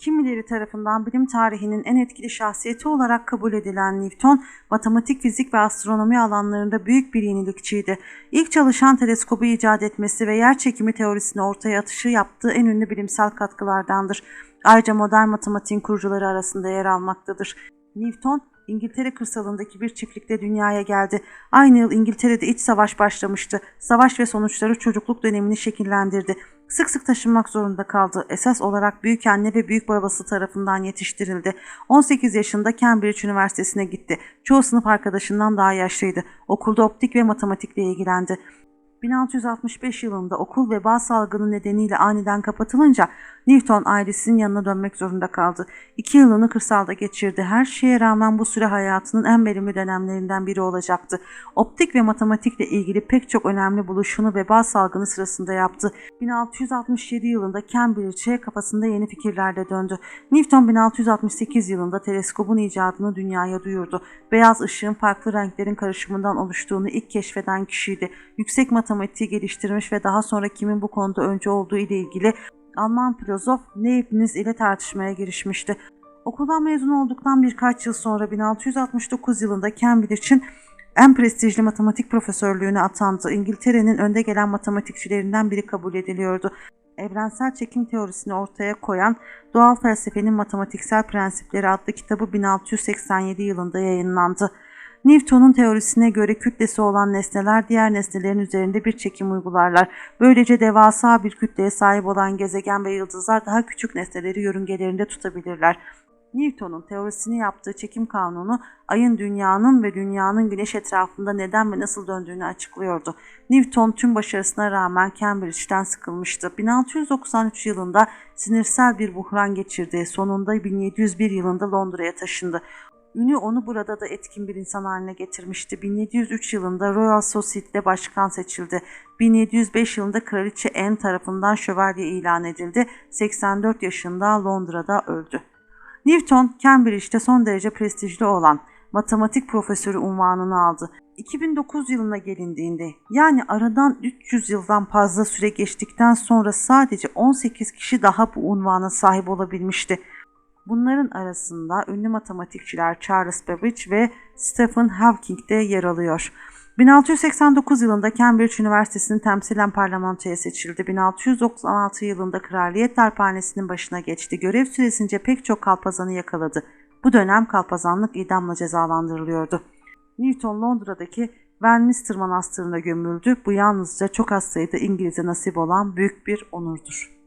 Kimileri tarafından bilim tarihinin en etkili şahsiyeti olarak kabul edilen Newton, matematik, fizik ve astronomi alanlarında büyük bir yenilikçiydi. İlk çalışan teleskobu icat etmesi ve yer çekimi teorisini ortaya atışı yaptığı en ünlü bilimsel katkılardandır. Ayrıca modern matematiğin kurucuları arasında yer almaktadır. Newton, İngiltere kırsalındaki bir çiftlikte dünyaya geldi. Aynı yıl İngiltere'de iç savaş başlamıştı. Savaş ve sonuçları çocukluk dönemini şekillendirdi. Sık sık taşınmak zorunda kaldı. Esas olarak büyük anne ve büyük babası tarafından yetiştirildi. 18 yaşında Cambridge Üniversitesi'ne gitti. Çoğu sınıf arkadaşından daha yaşlıydı. Okulda optik ve matematikle ilgilendi. 1665 yılında okul veba salgını nedeniyle aniden kapatılınca Newton ailesinin yanına dönmek zorunda kaldı. İki yılını kırsalda geçirdi. Her şeye rağmen bu süre hayatının en verimli dönemlerinden biri olacaktı. Optik ve matematikle ilgili pek çok önemli buluşunu veba salgını sırasında yaptı. 1667 yılında Cambridge'e kafasında yeni fikirlerle döndü. Newton 1668 yılında teleskobun icadını dünyaya duyurdu. Beyaz ışığın farklı renklerin karışımından oluştuğunu ilk keşfeden kişiydi. Yüksek matematiği geliştirmiş ve daha sonra kimin bu konuda önce olduğu ile ilgili Alman filozof Leibniz ile tartışmaya girişmişti. Okuldan mezun olduktan birkaç yıl sonra 1669 yılında Cambridge'in en prestijli matematik profesörlüğüne atandı. İngiltere'nin önde gelen matematikçilerinden biri kabul ediliyordu. Evrensel çekim teorisini ortaya koyan Doğal Felsefenin Matematiksel Prensipleri adlı kitabı 1687 yılında yayınlandı. Newton'un teorisine göre kütlesi olan nesneler diğer nesnelerin üzerinde bir çekim uygularlar. Böylece devasa bir kütleye sahip olan gezegen ve yıldızlar daha küçük nesneleri yörüngelerinde tutabilirler. Newton'un teorisini yaptığı çekim kanunu ayın dünyanın ve dünyanın güneş etrafında neden ve nasıl döndüğünü açıklıyordu. Newton tüm başarısına rağmen Cambridge'den sıkılmıştı. 1693 yılında sinirsel bir buhran geçirdi. Sonunda 1701 yılında Londra'ya taşındı. Ünü onu burada da etkin bir insan haline getirmişti. 1703 yılında Royal Society'de başkan seçildi. 1705 yılında Kraliçe Anne tarafından şövalye ilan edildi. 84 yaşında Londra'da öldü. Newton, Cambridge'de son derece prestijli olan matematik profesörü unvanını aldı. 2009 yılına gelindiğinde yani aradan 300 yıldan fazla süre geçtikten sonra sadece 18 kişi daha bu unvana sahip olabilmişti. Bunların arasında ünlü matematikçiler Charles Babbage ve Stephen Hawking de yer alıyor. 1689 yılında Cambridge Üniversitesi'nin temsilen parlamentoya seçildi. 1696 yılında Kraliyet Darphanesi'nin başına geçti. Görev süresince pek çok kalpazanı yakaladı. Bu dönem kalpazanlık idamla cezalandırılıyordu. Newton Londra'daki Westminster Manastırı'na gömüldü. Bu yalnızca çok az sayıda İngiliz'e nasip olan büyük bir onurdur.